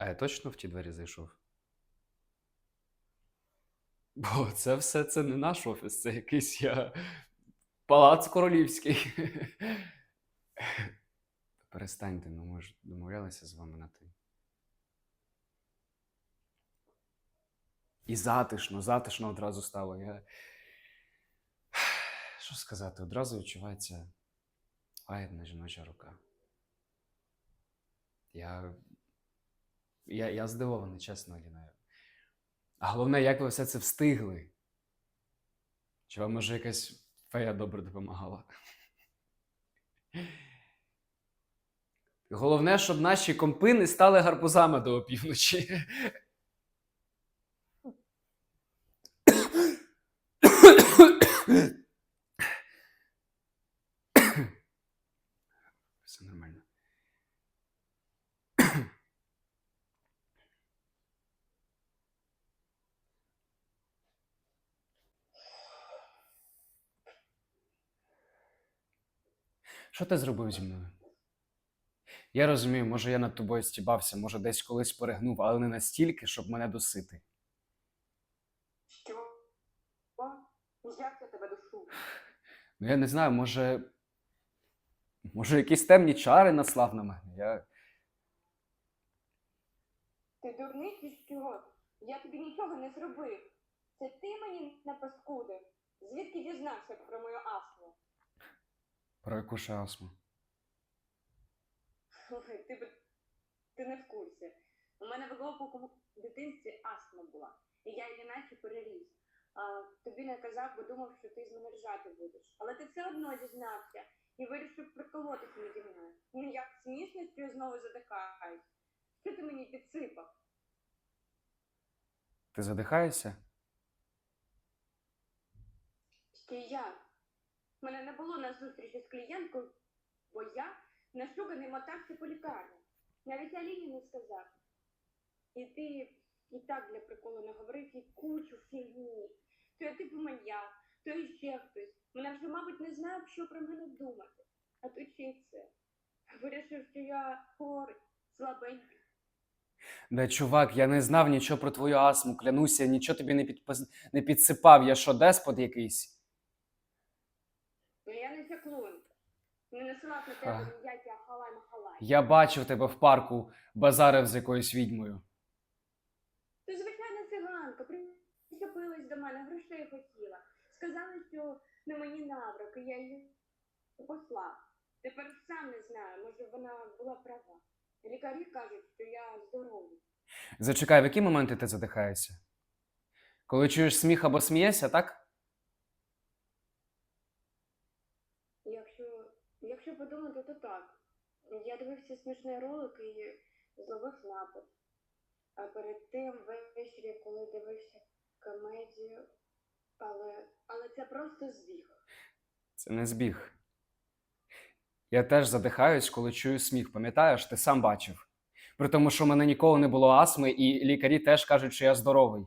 А я точно в ті двері зайшов? Бо це все це не наш офіс, це якийсь я палац королівський. Перестаньте, ну ми ж домовлялися з вами на ти. І затишно, затишно одразу стало. Я... Що сказати, одразу відчувається лагідна жіноча рука. Я, я, я здивований, чесно, Аліна. А головне, як ви все це встигли? Чи вам може якась фея добре допомагала? Головне, щоб наші компи не стали гарбузами до опівночі. Все нормально. Що ти зробив зі мною? Я розумію, може, я над тобою стібався, може, десь колись перегнув, але не настільки, щоб мене досити. Що? Як я тебе душу? Ну, я не знаю, може. Може, якісь темні чари наслав на мене. Я... Ти дурний що? Я тобі нічого не зробив. Це ти мені напаскудив. Звідки дізнався про мою? Про яку ще астму? Слухай, ти, б- ти не в курсі. У мене в глибокому дитинстві астма була, і я її наче переріс. А, тобі не казав, бо думав, що ти з мене ржати будеш. Але ти все одно дізнався і вирішив приколотися наді мною. Ну як смішно, що я знову задихаюсь. Що ти мені підсипав? Ти задихаєшся? Ще й я. Мене не було на зустрічі з клієнткою, бо я нашуганий мотався по лікарні. Навіть Аліні не сказав. І ти і так для приколу наговорив їй кучу фігні. То я типу маньяк, то іще хтось. Вона вже, мабуть, не знає, що про мене думати. А ще й це. Вирішив, що я хворий, слабенький. Да, чувак, я не знав нічого про твою астму, клянуся, нічого тобі не, підпис... не підсипав. Я що, деспот якийсь? Ну я не чаклунка. Не насилав на тебе ніякі ахалай-махалай. Я бачив тебе в парку, базарив з якоюсь відьмою. Ти звичайна циганка, причепилась до мене, грошей хотіла. Сказала, що на мені наврок, і я її послав. Тепер сам не знаю, може вона була права. Лікарі кажуть, що я здоровий. Зачекай, в які моменти ти задихаєшся? Коли чуєш сміх або смієшся, так? Якщо, якщо подумати, то так. Я дивився смішний ролик і зловив напад. А перед тим ввечері, коли дивився комедію, але, але це просто збіг. Це не збіг. Я теж задихаюсь, коли чую сміх, пам'ятаєш, ти сам бачив. При тому, що в мене ніколи не було астми, і лікарі теж кажуть, що я здоровий.